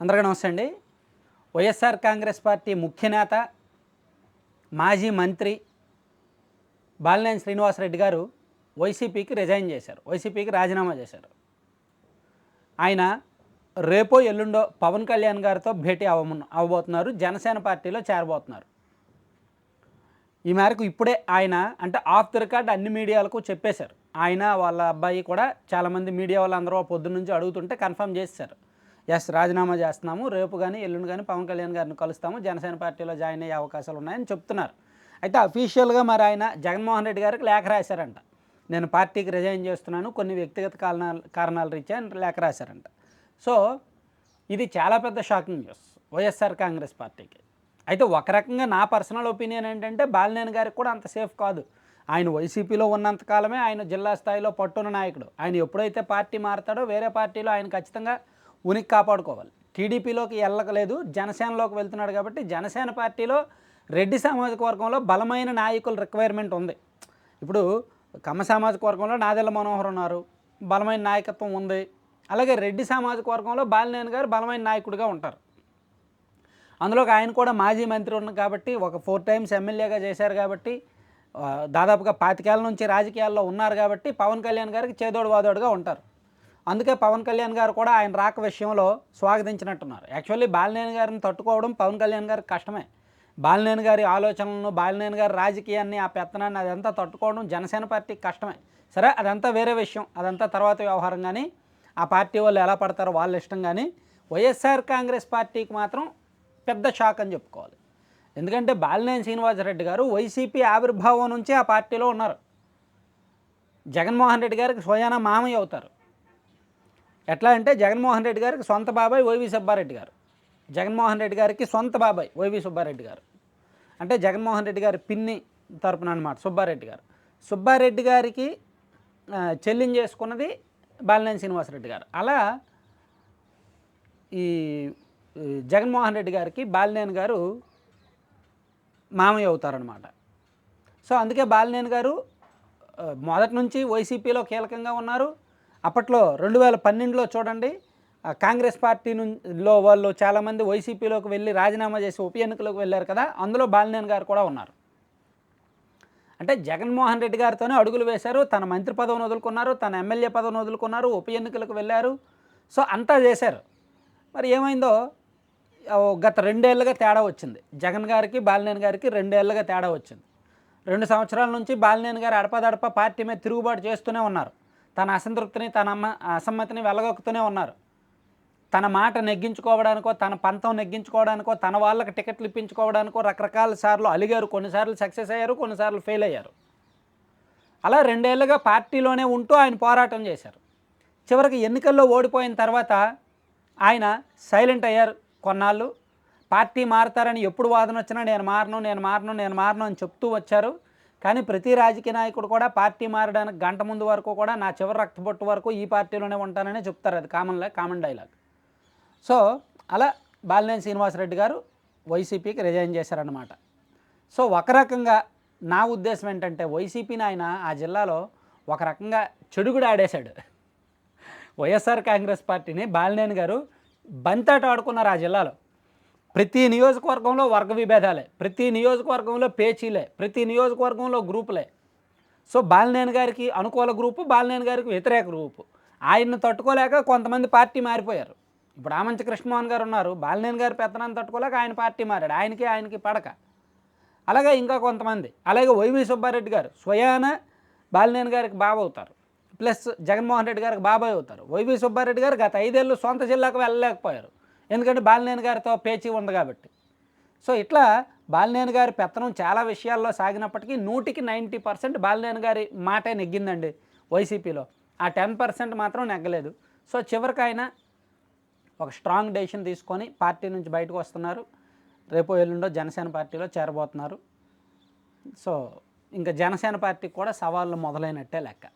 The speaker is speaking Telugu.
అందరికీ నమస్తే అండి. వైఎస్ఆర్ కాంగ్రెస్ పార్టీ ముఖ్య నేత మాజీ మంత్రి బాలినేని శ్రీనివాసరెడ్డి గారు వైసీపీకి రిజైన్ చేశారు. వైసీపీకి రాజీనామా చేశారు. ఆయన రేపో ఎల్లుండో పవన్ కళ్యాణ్ గారితో భేటీ అవ్వము అవ్వబోతున్నారు. జనసేన పార్టీలో చేరబోతున్నారు. ఈ మేరకు ఇప్పుడే ఆయన అంటే ఆఫ్ ది రికార్డ్ అన్ని మీడియాలకు చెప్పేశారు. ఆయన వాళ్ళ అబ్బాయి కూడా చాలామంది మీడియా వాళ్ళందరూ పొద్దున్న నుంచి అడుగుతుంటే కన్ఫర్మ్ చేశారు ఎస్ రాజీనామా చేస్తున్నాము. రేపు కానీ ఎల్లుండి కానీ పవన్ కళ్యాణ్ గారిని కలుస్తాము. జనసేన పార్టీలో జాయిన్ అయ్యే అవకాశాలు ఉన్నాయని చెప్తున్నారు. అయితే అఫీషియల్గా మరి ఆయన జగన్మోహన్ రెడ్డి గారికి లేఖ రాశారంట. నేను పార్టీకి రిజైన్ చేస్తున్నాను. కొన్ని వ్యక్తిగత కారణాలు కారణాల రీత్యా లేఖ రాశారంట. సో ఇది చాలా పెద్ద షాకింగ్ న్యూస్ వైఎస్ఆర్ కాంగ్రెస్ పార్టీకి. అయితే ఒక రకంగా నా పర్సనల్ ఒపీనియన్ ఏంటంటే బాలినేని గారికి కూడా అంత సేఫ్ కాదు. ఆయన వైసీపీలో ఉన్నంతకాలమే ఆయన జిల్లా స్థాయిలో పట్టున్న నాయకుడు. ఆయన ఎప్పుడైతే పార్టీ మారుతాడో వేరే పార్టీలో ఆయన ఖచ్చితంగా ఉనికి కాపాడుకోవాలి. టీడీపీలోకి వెళ్ళకలేదు జనసేనలోకి వెళ్తున్నాడు కాబట్టి జనసేన పార్టీలో రెడ్డి సామాజిక వర్గంలో బలమైన నాయకుల రిక్వైర్మెంట్ ఉంది. ఇప్పుడు కమ్మ సామాజిక వర్గంలో నాదెల్ల మనోహర్ ఉన్నారు బలమైన నాయకత్వం ఉంది. అలాగే రెడ్డి సామాజిక వర్గంలో బాలినేని గారు బలమైన నాయకుడిగా ఉంటారు. అందులోకి ఆయన కూడా మాజీ మంత్రి ఉన్న కాబట్టి ఒక ఫోర్ టైమ్స్ ఎమ్మెల్యేగా చేశారు కాబట్టి దాదాపుగా పాతికేళ్ళ నుంచి రాజకీయాల్లో ఉన్నారు కాబట్టి పవన్ కళ్యాణ్ గారికి చేదోడు వాదోడుగా ఉంటారు. అందుకే పవన్ కళ్యాణ్ గారు కూడా ఆయన రాక విషయంలో స్వాగతించినట్టున్నారు. యాక్చువల్లీ బాలినేని గారిని తట్టుకోవడం పవన్ కళ్యాణ్ గారికి కష్టమే. బాలినేని గారి ఆలోచనలను బాలినేని గారి రాజకీయాన్ని ఆ పెత్తనాన్ని అదంతా తట్టుకోవడం జనసేన పార్టీకి కష్టమే. సరే అదంతా వేరే విషయం. అదంతా తర్వాత వ్యవహారం కానీ ఆ పార్టీ వాళ్ళు ఎలా పడతారో వాళ్ళ ఇష్టం కానీ వైఎస్ఆర్ కాంగ్రెస్ పార్టీకి మాత్రం పెద్ద షాక్ అని చెప్పుకోవాలి. ఎందుకంటే బాలినేని శ్రీనివాసరెడ్డి గారు వైసీపీ ఆవిర్భావం నుంచి ఆ పార్టీలో ఉన్నారు. జగన్మోహన్ రెడ్డి గారికి స్వయానా మామయ్య అవుతారు. ఎట్లా అంటే జగన్మోహన్ రెడ్డి గారికి సొంత బాబాయ్ వైవి సుబ్బారెడ్డి గారు. జగన్మోహన్ రెడ్డి గారికి సొంత బాబాయ్ వైవి సుబ్బారెడ్డి గారు. అంటే జగన్మోహన్ రెడ్డి గారి పిన్ని తరపున అనమాట సుబ్బారెడ్డి గారు. సుబ్బారెడ్డి గారికి చెల్లిం చేసుకున్నది బాలినేని శ్రీనివాసరెడ్డి గారు. అలా ఈ జగన్మోహన్ రెడ్డి గారికి బాలినేని గారు మామయ్య అవుతారనమాట సో అందుకే బాలినేని గారు మొదటి నుంచి వైసీపీలో కీలకంగా ఉన్నారు. అప్పట్లో రెండు వేల పన్నెండులో చూడండి కాంగ్రెస్ పార్టీ లో వాళ్ళు చాలామంది వైసీపీలోకి వెళ్ళి రాజీనామా చేసి ఉప ఎన్నికలకు వెళ్ళారు కదా అందులో బాలినేని గారు కూడా ఉన్నారు. అంటే జగన్మోహన్ రెడ్డి గారితోనే అడుగులు వేశారు తన మంత్రి పదవిని వదులుకున్నారు తన ఎమ్మెల్యే పదవిని వదులుకున్నారు ఉప ఎన్నికలకు వెళ్ళారు. సో అంతా చేశారు. మరి ఏమైందో గత రెండేళ్ళుగా తేడా వచ్చింది. జగన్ గారికి బాలినేని గారికి రెండేళ్ళుగా తేడా వచ్చింది. రెండు సంవత్సరాల నుంచి బాలినేని గారు అడపదడప పార్టీ మీద తిరుగుబాటు చేస్తూనే ఉన్నారు. తన అసంతృప్తిని తన అసమ్మతిని వెళ్ళగొక్కుతూనే ఉన్నారు. తన మాట నెగ్గించుకోవడానికో తన పంతం నెగ్గించుకోవడానికో తన వాళ్ళకి టికెట్లు ఇప్పించుకోవడానికో రకరకాల సార్లు అలిగారు. కొన్నిసార్లు సక్సెస్ అయ్యారు కొన్నిసార్లు ఫెయిల్ అయ్యారు. అలా రెండేళ్ళుగా పార్టీలోనే ఉంటూ ఆయన పోరాటం చేశారు. చివరికి ఎన్నికల్లో ఓడిపోయిన తర్వాత ఆయన సైలెంట్ అయ్యారు కొన్నాళ్ళు. పార్టీ మారతారని ఎప్పుడు వాదన వచ్చినా నేను మారను నేను మారను నేను మారను అని చెప్తూ వచ్చారు. కానీ ప్రతి రాజకీయ నాయకుడు కూడా పార్టీ మారడానికి గంట ముందు వరకు కూడా నా చివరి రక్తపొట్టు వరకు ఈ పార్టీలోనే ఉంటానని చెప్తారు. అది కామన్లే కామన్ డైలాగ్ సో అలా బాలినేని శ్రీనివాసరెడ్డి గారు వైసీపీకి రిజైన్ చేశారనమాట సో ఒక రకంగా నా ఉద్దేశం ఏంటంటే వైసీపీని ఆయన ఆ జిల్లాలో ఒక రకంగా చెడుగుడు ఆడేశాడు. వైఎస్ఆర్ కాంగ్రెస్ పార్టీని బాలినేని గారు బంతాట ఆడుకున్నారు ఆ జిల్లాలో. ప్రతి నియోజకవర్గంలో వర్గ విభేదాలే ప్రతి నియోజకవర్గంలో పేచీలే ప్రతి నియోజకవర్గంలో గ్రూపులే. సో బాలినేని గారికి అనుకూల గ్రూపు బాలినేని గారికి వ్యతిరేక గ్రూపు. ఆయన్ని తట్టుకోలేక కొంతమంది పార్టీ మారిపోయారు. ఇప్పుడు ఆమంచి కృష్ణమోహన్ గారు ఉన్నారు బాలినేని గారి పెత్తనాన్ని తట్టుకోలేక ఆయన పార్టీ మారాడు ఆయనకి ఆయనకి పడక. అలాగే ఇంకా కొంతమంది అలాగే వైవి సుబ్బారెడ్డి గారు స్వయాన బాలినేని గారికి బాబు అవుతారు ప్లస్ జగన్మోహన్ రెడ్డి గారికి బాబాయ్ అవుతారు. వైవి సుబ్బారెడ్డి గారు గత ఐదేళ్ళు సొంత జిల్లాకు వెళ్ళలేకపోయారు. ఎందుకంటే బాలినేని గారితో పేచీ ఉంది కాబట్టి. సో ఇట్లా బాలినేని గారి పెత్తనం చాలా విషయాల్లో సాగినప్పటికీ నూటికి నైంటీ పర్సెంట్ బాలినేని గారి మాటే నెగ్గిందండి వైసీపీలో. ఆ టెన్ పర్సెంట్ మాత్రం నెగ్గలేదు. సో చివరికి ఆయన ఒక స్ట్రాంగ్ డెసిషన్ తీసుకొని పార్టీ నుంచి బయటకు వస్తున్నారు. రేపు ఎల్లుండో జనసేన పార్టీలో చేరబోతున్నారు. సో ఇంకా జనసేన పార్టీకి కూడా సవాళ్ళు మొదలైనట్టే లెక్క.